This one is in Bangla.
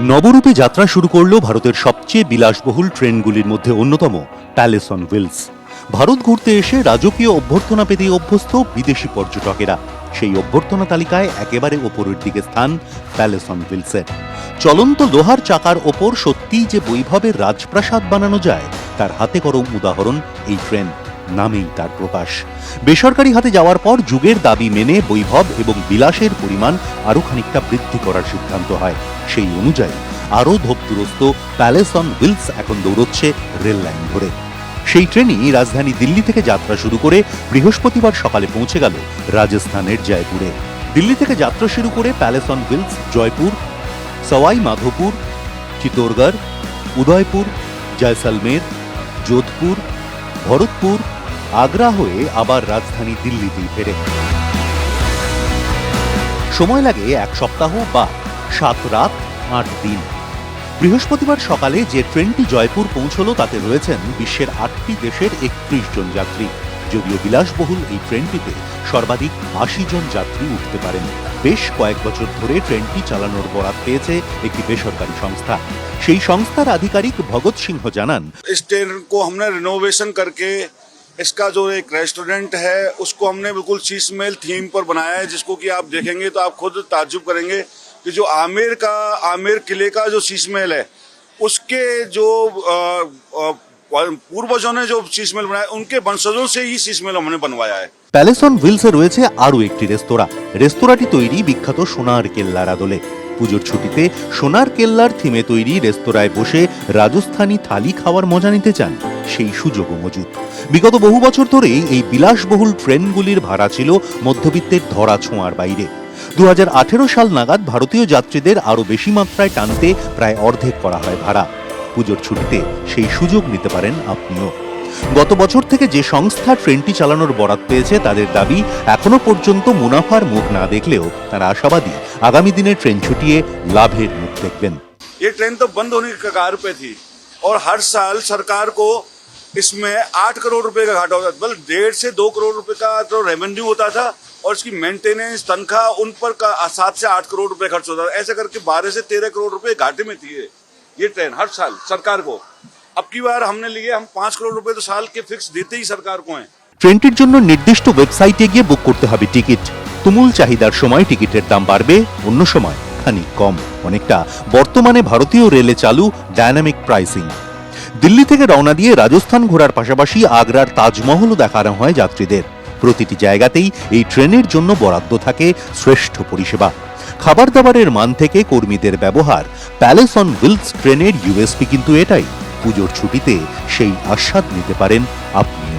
নবরূপে যাত্রা শুরু করল ভারতের সবচেয়ে বিলাসবহুল ট্রেনগুলির মধ্যে অন্যতম প্যালেস অন হুইলস ভারত ঘুরতে এসে রাজকীয় অভ্যর্থনা পেতে অভ্যস্ত বিদেশি পর্যটকেরা। সেই অভ্যর্থনা তালিকায় একেবারে ওপরের দিকে স্থান প্যালেস অন হুইলসের চলন্ত লোহার চাকার ওপর সত্যিই যে বৈভবের রাজপ্রাসাদ বানানো যায়, তার হাতে করম উদাহরণ এই ট্রেন। নামেই তার প্রকাশ। বেসরকারি হাতে যাওয়ার পর যুগের দাবি মেনে বৈভব এবং বিলাসের পরিমাণ আরও খানিকটা বৃদ্ধি করার সিদ্ধান্ত হয়। সেই অনুযায়ী আরও ধোপদুরস্ত প্যালেস অন হুইলস এখন দৌড়চ্ছে রেল লাইন ধরে। সেই ট্রেনই রাজধানী দিল্লি থেকে যাত্রা শুরু করে বৃহস্পতিবার সকালে পৌঁছে গেল রাজস্থানের জয়পুরে। দিল্লি থেকে যাত্রা শুরু করে palace on wheels Jaipur, Sawai Madhopur, Chittorgarh, Udaipur, Jaisalmer, Jodhpur, Bharatpur Agra হয়ে আবার রাজধানী দিল্লিতে ফেরে। সময় লাগে এক সপ্তাহ বা সাত রাত, আট দিন। বৃহস্পতিবার সকালে যে ট্রেনটি জয়পুর পৌঁছল, তাতে রয়েছেন বিশ্বের আটটি দেশের একত্রিশ জন যাত্রী। যদিও বিলাসবহুল এই ট্রেনটিতে সর্বাধিক আশি জন যাত্রী উঠতে পারেন। বেশ কয়েক বছর ধরে ট্রেনটি চালানোর বরাত পেয়েছে একটি বেসরকারি সংস্থা। সেই সংস্থার আধিকারিক ভগৎ সিংহ জানান ট্রেন কো রিনোভেশন করকে इसका जो एक रेस्टोरेंट है उसको हमने बिल्कुल शीश मेल थीम पर बनाया है जिसको कि आप देखेंगे तो आप खुद ताज्जुब करेंगे कि जो आमेर का आमेर किले का जो शीश महल है उसके जो अ, अ, पूर्वजों ने जो शीश महल बनाया उनके वंशजों से ही शीश महल हमने बनवाया है প্যালেস অন হুইলসে রয়েছে আরও একটি রেস্তোরাঁ রেস্তোরাঁটি তৈরি বিখ্যাত সোনার কেল্লার আদলে পুজোর ছুটিতে সোনার কেল্লার থিমে তৈরি রেস্তোরাঁয় বসে রাজস্থানী থালি খাওয়ার মজা নিতে চান সেই সুযোগও মজুদ বিগত বহু বছর ধরেই এই বিলাসবহুল ট্রেনগুলির ভাড়া ছিল মধ্যবিত্তের ধরা ছোঁয়ার বাইরে দু সাল নাগাদ ভারতীয় যাত্রীদের আরও বেশি মাত্রায় টানতে প্রায় অর্ধেক করা হয় ভাড়া পুজোর ছুটিতে সেই সুযোগ নিতে পারেন আপনিও গত বছর থেকে যে সংস্থা ট্রেনটি চালানোর বরাত পেয়েছে তাদের দাবি এখনো পর্যন্ত মুনাফার মুখ না দেখলেও তারা আশাবাদী আগামী দিনে ট্রেন ছুটিয়ে লাভের মুখ দেখবেন ये ट्रेन तो बंद होने की कगार पे थी और हर साल सरकार को इसमें आठ करोड़ रुपए का घाटा होता था बल्कि डेढ़ से दो करोड़ रुपए का तो रेवेन्यू होता था और इसकी मेंटेनेंस तनख्वाह उन पर का सात से आठ करोड़ रुपए खर्च होता था ऐसे करके बारह से तेरह करोड़ रुपए घाटे में थी ये ये ट्रेन हर साल सरकार को अब की बार हमने लिए हम पांच करोड़ रुपए तो साल के फिक्स देते ही सरकार को हैं ট্রেনটির জন্য নির্দিষ্ট ওয়েবসাইটে গিয়ে বুক করতে হবে টিকিট তুমুল চাহিদার সময় টিকিটের দাম বাড়বে অন্য সময় খানিক কম অনেকটা বর্তমানে ভারতীয় রেলে চালু ডায়নামিক প্রাইসিং দিল্লি থেকে রওনা দিয়ে রাজস্থান ঘোরার পাশাপাশি আগ্রার তাজমহলও দেখানো হয় যাত্রীদের। প্রতিটি জায়গাতেই এই ট্রেনের জন্য বরাদ্দ থাকে শ্রেষ্ঠ পরিষেবা। খাবার দাবারের মান থেকে কর্মীদের ব্যবহার। প্যালেস অন হুইলস ট্রেনের ইউএসপি কিন্তু এটাই। পুজোর ছুটিতে সেই আস্বাদ নিতে পারেন আপনিও।